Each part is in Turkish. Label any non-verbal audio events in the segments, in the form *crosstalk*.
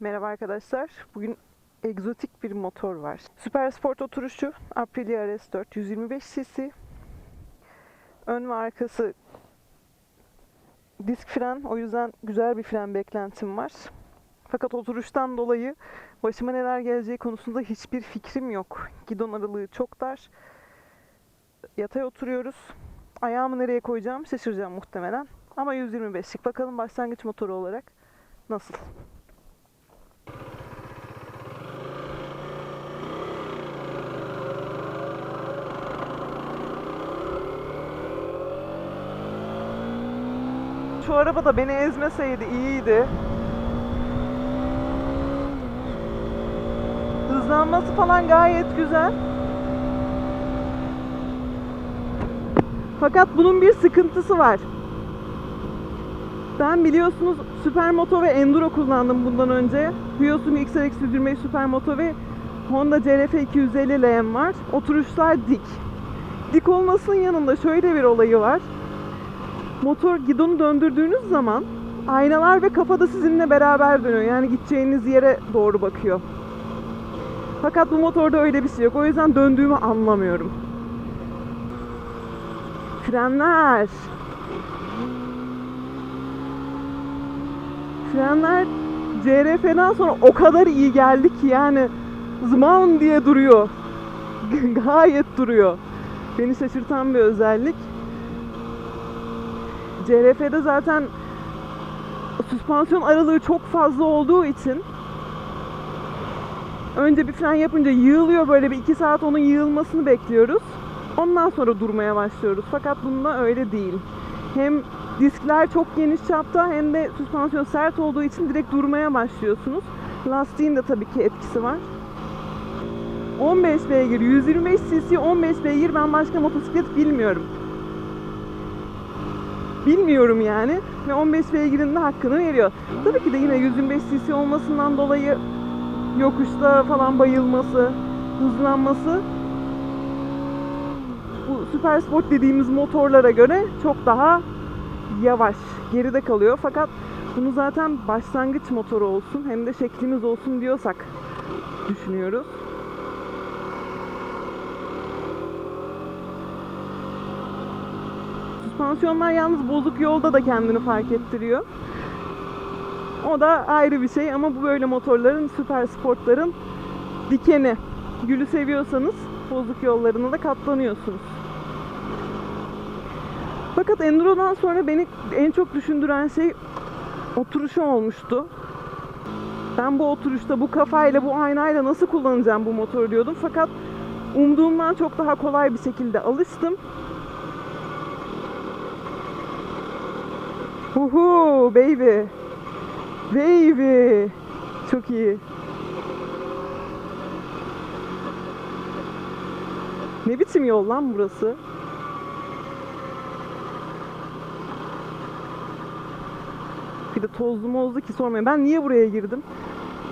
Merhaba arkadaşlar. Bugün egzotik bir motor var. Süper Sport oturuşu Aprilia RS4 125 cc. Ön ve arkası disk fren. O yüzden güzel bir fren beklentim var. Fakat oturuştan dolayı başıma neler geleceği konusunda hiçbir fikrim yok. Gidon aralığı çok dar. Yatay oturuyoruz. Ayağımı nereye koyacağım şaşıracağım muhtemelen. Ama 125'lik. Bakalım başlangıç motoru olarak nasıl? Şu araba da beni ezmeseydi iyiydi. Hızlanması falan gayet güzel. Fakat bunun bir sıkıntısı var. Ben biliyorsunuz Supermoto ve Enduro kullandım bundan önce. Hyosung XRX 125 Supermoto ve Honda CRF 250 LM var. Oturuşlar dik. Dik olmasının yanında şöyle bir olayı var. Motor gidonu döndürdüğünüz zaman aynalar ve kafa da sizinle beraber dönüyor. Yani gideceğiniz yere doğru bakıyor. Fakat bu motorda öyle bir şey yok. O yüzden döndüğümü anlamıyorum. Frenler. Frenler CRF'den sonra o kadar iyi geldi ki yani zman diye duruyor. *laughs* Gayet duruyor. Beni şaşırtan bir özellik. CRF'de zaten süspansiyon aralığı çok fazla olduğu için önce bir fren yapınca yığılıyor böyle bir iki saat onun yığılmasını bekliyoruz. Ondan sonra durmaya başlıyoruz. Fakat bunda öyle değil. Hem diskler çok geniş çapta hem de süspansiyon sert olduğu için direkt durmaya başlıyorsunuz. Lastiğin de tabii ki etkisi var. 15 beygir, 125 cc 15 beygir ben başka motosiklet bilmiyorum. Bilmiyorum yani ve 15 beygirin de hakkını veriyor. Tabii ki de yine 125 cc olmasından dolayı yokuşta falan bayılması, hızlanması bu süper sport dediğimiz motorlara göre çok daha yavaş, geride kalıyor. Fakat bunu zaten başlangıç motoru olsun hem de şeklimiz olsun diyorsak düşünüyoruz. Süspansiyonlar yalnız bozuk yolda da kendini fark ettiriyor. O da ayrı bir şey ama bu böyle motorların, süper sportların dikeni. Gülü seviyorsanız bozuk yollarına da katlanıyorsunuz. Fakat Enduro'dan sonra beni en çok düşündüren şey oturuşu olmuştu. Ben bu oturuşta, bu kafayla, bu aynayla nasıl kullanacağım bu motoru diyordum. Fakat umduğumdan çok daha kolay bir şekilde alıştım. Uhu baby. Baby. Çok iyi. Ne biçim yol lan burası? Bir de tozlu mozlu ki sormayın. Ben niye buraya girdim?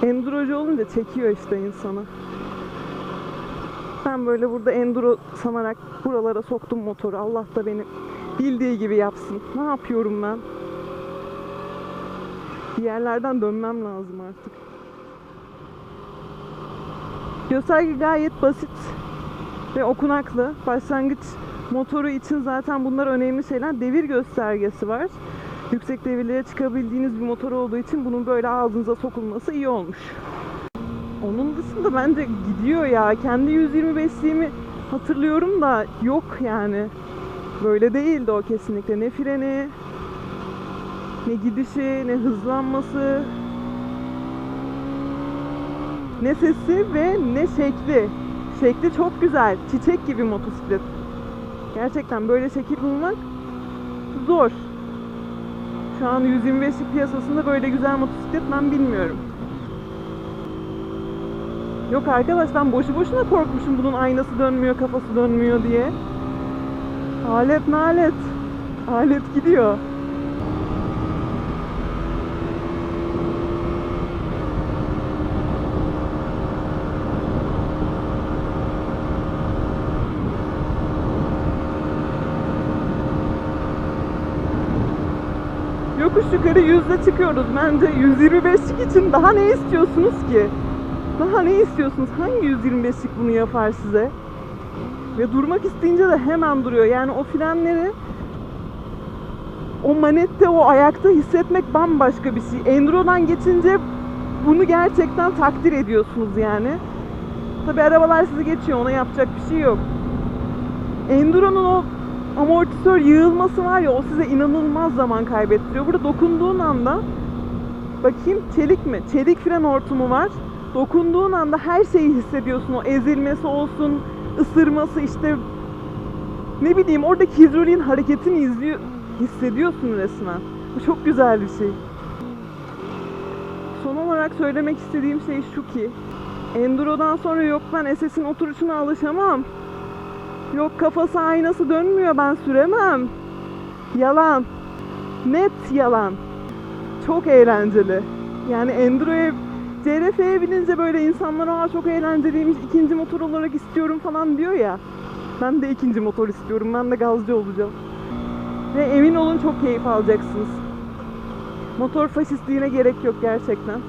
Endurocu olunca çekiyor işte insanı. Ben böyle burada enduro sanarak buralara soktum motoru. Allah da beni bildiği gibi yapsın. Ne yapıyorum ben? Bir yerlerden dönmem lazım artık. Gösterge gayet basit ve okunaklı. Başlangıç motoru için zaten bunlar önemli şeyler. Devir göstergesi var. Yüksek devirlere çıkabildiğiniz bir motor olduğu için bunun böyle ağzınıza sokulması iyi olmuş. Onun dışında bence gidiyor ya. Kendi 125'liğimi hatırlıyorum da yok yani. Böyle değildi o kesinlikle. Ne freni, ne gidişi, ne hızlanması, ne sesi ve ne şekli. Şekli çok güzel. Çiçek gibi motosiklet. Gerçekten böyle şekil bulmak zor. Şu an 125'lik piyasasında böyle güzel motosiklet ben bilmiyorum. Yok arkadaş ben boşu boşuna korkmuşum bunun aynası dönmüyor, kafası dönmüyor diye. Alet nalet. Alet gidiyor. Yokuş yukarı yüzde çıkıyoruz. Bence 125'lik için daha ne istiyorsunuz ki? Daha ne istiyorsunuz? Hangi 125'lik bunu yapar size? Ve durmak isteyince de hemen duruyor. Yani o frenleri o manette, o ayakta hissetmek bambaşka bir şey. Enduro'dan geçince bunu gerçekten takdir ediyorsunuz yani. Tabi arabalar sizi geçiyor, ona yapacak bir şey yok. Enduro'nun o amortisör yığılması var ya, o size inanılmaz zaman kaybettiriyor. Burada dokunduğun anda, bakayım çelik mi? Çelik fren hortumu var. Dokunduğun anda her şeyi hissediyorsun. O ezilmesi olsun, ısırması işte ne bileyim oradaki hidroliğin hareketini izliyor, hissediyorsun resmen. Bu çok güzel bir şey. Son olarak söylemek istediğim şey şu ki Enduro'dan sonra yok ben SS'in oturuşuna alışamam. Yok kafası aynası dönmüyor ben süremem. Yalan. Net yalan. Çok eğlenceli. Yani Enduro'ya CRF'ye binince böyle insanlar aa çok eğlenceliymiş ikinci motor olarak istiyorum falan diyor ya. Ben de ikinci motor istiyorum. Ben de gazcı olacağım. Ve emin olun çok keyif alacaksınız. Motor faşistliğine gerek yok gerçekten.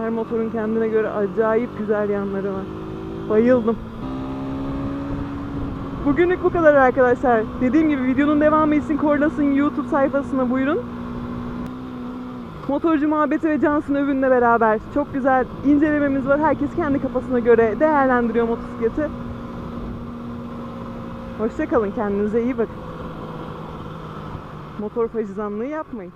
Her motorun kendine göre acayip güzel yanları var. Bayıldım. Bugünlük bu kadar arkadaşlar. Dediğim gibi videonun devamı için Korlas'ın YouTube sayfasına buyurun. Motorcu muhabbeti ve Cansın Övün'le beraber çok güzel incelememiz var. Herkes kendi kafasına göre değerlendiriyor motosikleti. Hoşçakalın kendinize iyi bakın. Motor faşizanlığı yapmayın.